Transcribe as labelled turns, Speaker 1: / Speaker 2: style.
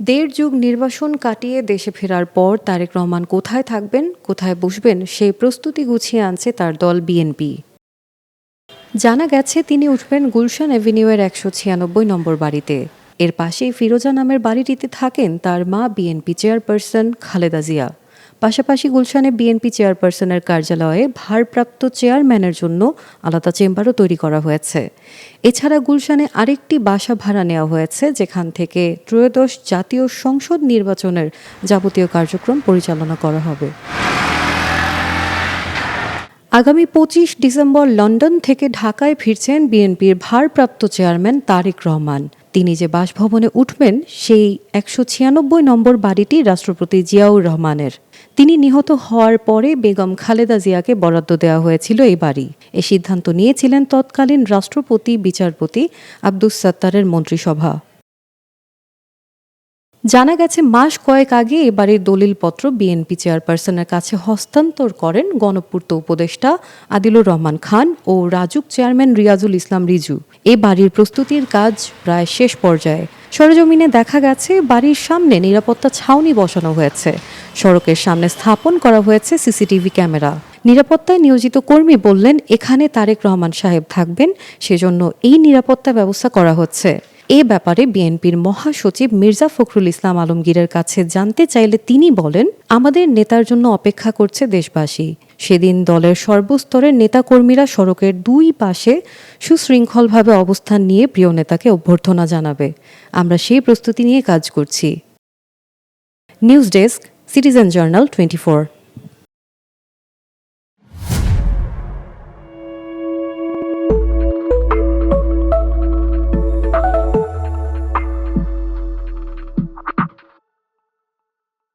Speaker 1: দেড় যুগ নির্বাসন কাটিয়ে দেশে ফেরার পর তারেক রহমান কোথায় থাকবেন, কোথায় বসবেন, সেই প্রস্তুতি গুছিয়ে আনছে তার দল বিএনপি। জানা গেছে তিনি উঠবেন গুলশান অ্যাভিনিউয়ের একশো ছিয়ানব্বই নম্বর বাড়িতে। এর পাশেই ফিরোজা নামের বাড়িটিতে থাকেন তার মা বিএনপি চেয়ারপারসন খালেদা জিয়া। পাশাপাশি গুলশানে বিএনপি চেয়ারপারসনের কার্যালয়ে ভারপ্রাপ্ত চেয়ারম্যানের জন্য আলাদা চেম্বারও তৈরি করা হয়েছে। এছাড়া গুলশানে আরেকটি বাসা ভাড়া নেওয়া হয়েছে, যেখান থেকে ত্রয়োদশ জাতীয় সংসদ নির্বাচনের যাবতীয় কার্যক্রম পরিচালনা করা হবে। আগামী পঁচিশ ডিসেম্বর লন্ডন থেকে ঢাকায় ফিরছেন বিএনপির ভারপ্রাপ্ত চেয়ারম্যান তারেক রহমান। তিনি যে বাসভবনে উঠবেন, সেই একশো ছিয়ানব্বই নম্বর বাড়িটি রাষ্ট্রপতি জিয়াউর রহমানের। তিনি নিহত হওয়ার পরে বেগম খালেদা জিয়াকে বরাদ্দ দেওয়া হয়েছিল এই বাড়ি। এ সিদ্ধান্ত নিয়েছিলেন তৎকালীন রাষ্ট্রপতি, বিচারপতি আব্দুস সাত্তারের মন্ত্রিসভা। জানা গেছে, মাস কয়েক আগে এবারের দলিলপত্র বিএনপি চেয়ারপারসনের কাছে হস্তান্তর করেন গণপূর্ত উপদেষ্টা আদিলুর রহমান খান ও রাজুক চেয়ারম্যান রিয়াজুল ইসলাম রিজু। এ বাড়ির প্রস্তুতির কাজ প্রায় শেষ পর্যায়ে। সরেজমিনে দেখা গেছে, বাড়ির সামনে নিরাপত্তা ছাউনি বসানো হয়েছে। সড়কের সামনে স্থাপন করা হয়েছে সিসিটিভি ক্যামেরা। নিরাপত্তায় নিয়োজিত কর্মী বললেন, এখানে তারেক রহমান সাহেব থাকবেন, সেজন্য এই নিরাপত্তা ব্যবস্থা করা হচ্ছে। এ ব্যাপারে বিএনপির মহাসচিব মির্জা ফখরুল ইসলাম আলমগীরের কাছে জানতে চাইলে তিনি বলেন, আমাদের নেতার জন্য অপেক্ষা করছে দেশবাসী। সেদিন দলের সর্বস্তরের নেতাকর্মীরা সড়কের দুই পাশে সুশৃঙ্খলভাবে অবস্থান নিয়ে প্রিয় নেতাকে অভ্যর্থনা জানাবে। আমরা সেই প্রস্তুতি নিয়ে কাজ করছি। News desk, citizen journal twenty